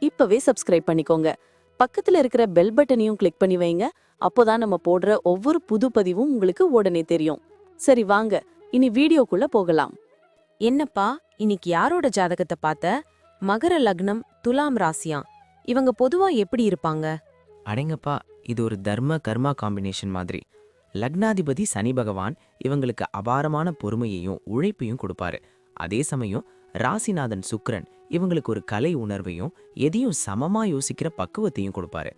இப்பவே சப்ஸ்கிரைப் பண்ணிக்கோங்க. பக்கத்துல இருக்கிற பெல் பட்டனையும் கிளிக் பண்ணி வைங்க. அப்போதான் நம்ம போடுற ஒவ்வொரு புது பதிவும் உங்களுக்கு உடனே தெரியும். சரி வாங்க. இனி வீடியோக்குள்ள போகலாம். என்னப்பா இன்னைக்கு யாரோட ஜாதகத்தை பார்த்த? மகர லக்னம் துலாம் ராசியாம் இவங்க பொதுவா எப்படி இருப்பாங்க? அடேங்கப்பா இது ஒரு தர்ம கர்மா காம்பினேஷன் மாதிரி. லக்னாதிபதி சனி பகவான் இவங்களுக்கு அபாரமான பொறுமையையும் உழைப்பையும் கொடுப்பாரு. அதே சமயம் ராசிநாதன் சுக்கிரன் இவங்களுக்கு ஒரு கலை உணர்வையும் எதையும் சமமா யோசிக்கிற பக்குவத்தையும் கொடுப்பாரு.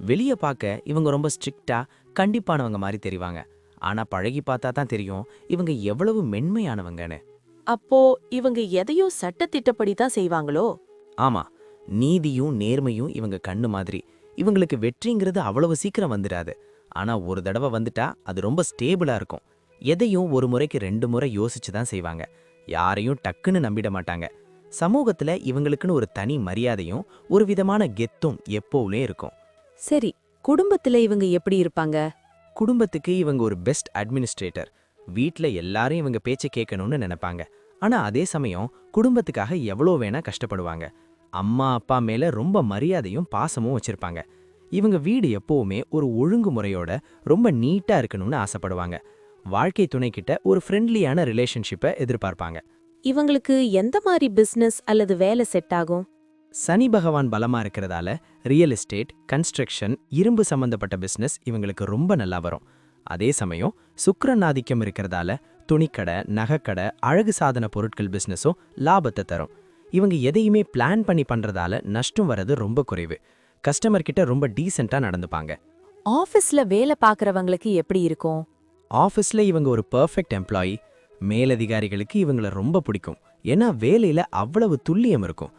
வெளிய பார்க்க இவங்க ரொம்ப ஸ்ட்ரிக்டா கண்டிப்பானவங்க மாதிரி தெரிவாங்க. ஆனா பழகி பார்த்தா தான் தெரியும் இவங்க எவ்வளவு மென்மையானவங்கன்னு. அப்போ இவங்க எதையும் சட்டத்திட்டப்படி தான் செய்வாங்களோ? ஆமா நீதியும் நேர்மையும் இவங்க கண்ணு மாதிரி. இவங்களுக்கு வெற்றிங்கிறது அவ்வளவு சீக்கிரம் வந்துடாது ஆனா ஒரு தடவை வந்துட்டா அது ரொம்ப ஸ்டேபிளா இருக்கும். எதையும் ஒரு முறைக்கு ரெண்டு முறை யோசிச்சு தான் செய்வாங்க. யாரையும் டக்குன்னு நம்பிட மாட்டாங்க. சமூகத்துல இவங்களுக்குன்னு ஒரு தனி மரியாதையும் ஒரு விதமான கெத்தும் எப்போவுமே இருக்கும். சரி குடும்பத்துல இவங்க எப்படி இருப்பாங்க? குடும்பத்துக்கு இவங்க ஒரு பெஸ்ட் அட்மினிஸ்ட்ரேட்டர். வீட்ல எல்லாரும் இவங்க பேச்சை கேட்கணும்னு நினைப்பாங்க. ஆனா அதே சமயம் குடும்பத்துக்காக எவ்வளோ வேணா கஷ்டப்படுவாங்க. அம்மா அப்பா மேல ரொம்ப மரியாதையும் பாசமும் வச்சிருப்பாங்க. இவங்க வீடு எப்பவுமே ஒரு ஒழுங்குமுறையோட ரொம்ப நீட்டா இருக்கணும்னு ஆசைப்படுவாங்க. வாழ்க்கை துணைக்கிட்ட ஒரு ஃப்ரெண்ட்லியான ரிலேஷன்ஷிப்பை எதிர்பார்ப்பாங்க. இவங்களுக்கு எந்த மாதிரி பிசினஸ் அல்லது வேலை செட் ஆகும்? சனி பகவான் பலமா இருக்கிறதால ரியல் எஸ்டேட் கன்ஸ்ட்ரக்ஷன் இரும்பு சம்பந்தப்பட்ட பிசினஸ் இவங்களுக்கு ரொம்ப நல்லா வரும். அதே சமயம் சுக்கிரன் ஆதிக்கம் இருக்கிறதால துணிக்கடை நகைக்கடை அழகு சாதன பொருட்கள் பிசினஸும் லாபத்தை தரும். இவங்க எதையுமே பிளான் பண்ணி பண்றதால நஷ்டம் வர்றது ரொம்ப குறைவு. கஸ்டமர் கிட்ட ரொம்ப டீசெண்டா நடந்துப்பாங்க. ஆபீஸ்ல வேலை பாக்குறவங்களுக்கு எப்படி இருக்கும்? ஆஃபீஸ்ல இவங்க ஒரு பெர்ஃபெக்ட் எம்ப்ளாயி மேலதிகாரிகளுக்கு இவங்கள ரொம்ப பிடிக்கும். ஏன்னா வேலையில அவ்வளவு துல்லியம் இருக்கும்.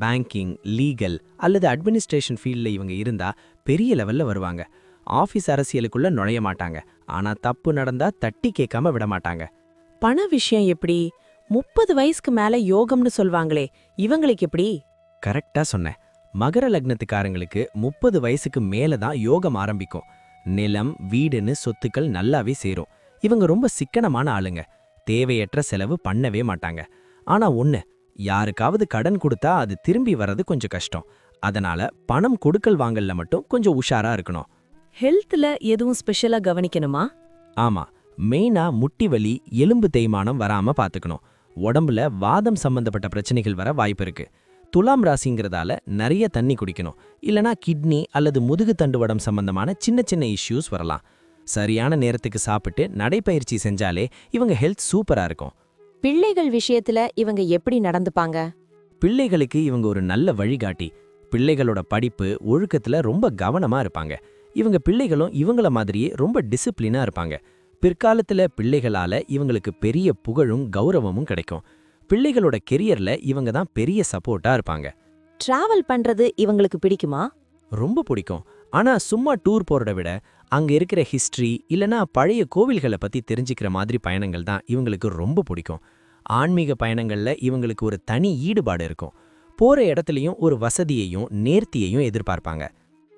பேங்கிங் லீகல் அல்லது அட்மினிஸ்ட்ரேஷன் ஃபீல்ட்ல இவங்க இருந்தா பெரிய லெவல்ல வருவாங்க. ஆஃபீஸ் அரசியலுக்குள்ள நுழைய மாட்டாங்க. ஆனா தப்பு நடந்தா தட்டி கேட்காம விட மாட்டாங்க. பண விஷயம் எப்படி? முப்பது வயசுக்கு மேல யோகம்னு சொல்வாங்களே இவங்களுக்கு எப்படி? கரெக்டா சொன்னேன். மகர லக்னத்துக்காரங்களுக்கு முப்பது வயசுக்கு மேல தான் யோகம் ஆரம்பிக்கும். நிலம் வீடுன்னு சொத்துக்கள் நல்லாவே சேரும். இவங்க ரொம்ப சிக்கனமான ஆளுங்க. தேவையற்ற செலவு பண்ணவே மாட்டாங்க. ஆனா ஒண்ணு யாருக்காவது கடன் கொடுத்தா அது திரும்பி வர்றது கொஞ்சம் கஷ்டம். அதனால பணம் கொடுக்கல் வாங்கல்ல மட்டும் கொஞ்சம் உஷாரா இருக்கணும். ஹெல்த்ல எதுவும் ஸ்பெஷலா கவனிக்கணுமா? ஆமா மெயினா முட்டி வலி எலும்பு தேய்மானம் வராம பாத்துக்கணும். உடம்புல வாதம் சம்பந்தப்பட்ட பிரச்சனைகள் வர வாய்ப்பு இருக்கு. துலாம் ராசிங்கிறதால நிறைய தண்ணி குடிக்கணும். இல்லனா கிட்னி அல்லது முதுகு தண்டுவடம் சம்பந்தமான சின்ன சின்ன இஷ்யூஸ் வரலாம். சரியான நேரத்துக்கு சாப்பிட்டு நடைப்பயிற்சி செஞ்சாலே இவங்க ஹெல்த் சூப்பரா இருக்கும். பிள்ளைகள் விஷயத்துல இவங்க எப்படி நடந்துப்பாங்க? பிள்ளைகளுக்கு இவங்க ஒரு நல்ல வழிகாட்டி. பிள்ளைகளோட படிப்பு ஒழுக்கத்துல ரொம்ப கவனமா இருப்பாங்க. இவங்க பிள்ளைகளும் இவங்கள மாதிரியே ரொம்ப டிசிப்ளினா இருப்பாங்க. பிற்காலத்துல பிள்ளைகளால இவங்களுக்கு பெரிய புகழும் கௌரவமும் கிடைக்கும். பிள்ளைகளோட கெரியர்ல இவங்க தான் பெரிய சப்போர்ட்டா இருப்பாங்க. டிராவல் பண்றது இவங்களுக்கு பிடிக்குமா? ரொம்ப பிடிக்கும். ஆனா சும்மா டூர் போறத விட அங்க இருக்கிற ஹிஸ்டரி இல்லனா பழைய கோவில்களை பத்தி தெரிஞ்சுக்கிற மாதிரி பயணங்கள் தான் இவங்களுக்கு ரொம்ப பிடிக்கும். ஆன்மீக பயணங்கள்ல இவங்களுக்கு ஒரு தனி ஈடுபாடு இருக்கும். போற இடத்துலயும் ஒரு வசதியையும் நேர்த்தியையும் எதிர்பார்ப்பாங்க.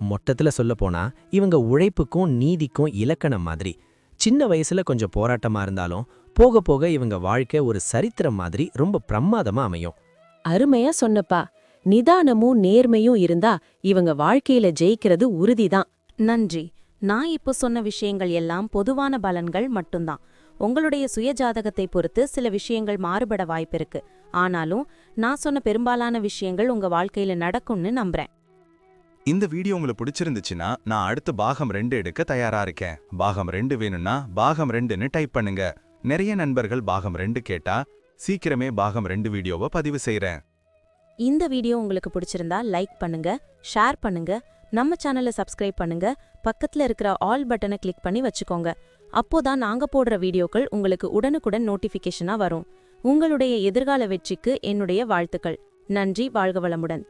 மொத்தத்துல சொல்ல போனா இவங்க உழைப்புக்கும் நீதிக்கும் இலக்கணம் மாதிரி. சின்ன வயசுல கொஞ்சம் போராட்டமா இருந்தாலும் போக போக இவங்க வாழ்க்கை ஒரு சரித்திரம் மாதிரி ரொம்ப பிரமாதமா அமையும். அருமையா சொன்னப்பா. நிதானமும் நேர்மையும் இருந்தா இவங்க வாழ்க்கையில ஜெயிக்கிறது உறுதிதான். நன்றி. நான் இப்போ சொன்ன விஷயங்கள் எல்லாம் பொதுவான பலன்கள் மட்டும்தான். உங்களுடைய சுய ஜாதகத்தை பொறுத்து சில விஷயங்கள் மாறுபட வாய்ப்பிருக்கு ஆனாலும் நான் சொன்ன பெரும்பாலான விஷயங்கள் உங்க வாழ்க்கையில நடக்கும்னு நம்புறேன். இந்த வீடியோ உங்களுக்கு பிடிச்சிருந்துச்சுன்னா நான் அடுத்து பாகம் ரெண்டு எடுக்க தயாரா இருக்கேன். பாகம் ரெண்டு வேணும்னா பாகம் ரெண்டுன்னு டைப் பண்ணுங்க. நிறைய நண்பர்கள் பாகம் ரெண்டு கேட்டா சீக்கிரமே பாகம் ரெண்டு வீடியோவை பதிவு செய்கிறேன் இந்த வீடியோ உங்களுக்கு பிடிச்சிருந்தா லைக் பண்ணுங்க ஷேர் பண்ணுங்க நம்ம சேனலை சப்ஸ்கிரைப் பண்ணுங்க பக்கத்துல இருக்கிற ஆல் பட்டனை கிளிக் பண்ணி வச்சுக்கோங்க. அப்போதான் நாங்க போடுற வீடியோக்கள் உங்களுக்கு உடனுக்குடன் நோட்டிஃபிகேஷனா வரும். உங்களுடைய எதிர்கால வெற்றிக்கு என்னுடைய வாழ்த்துக்கள். நன்றி வாழ்க வளமுடன்.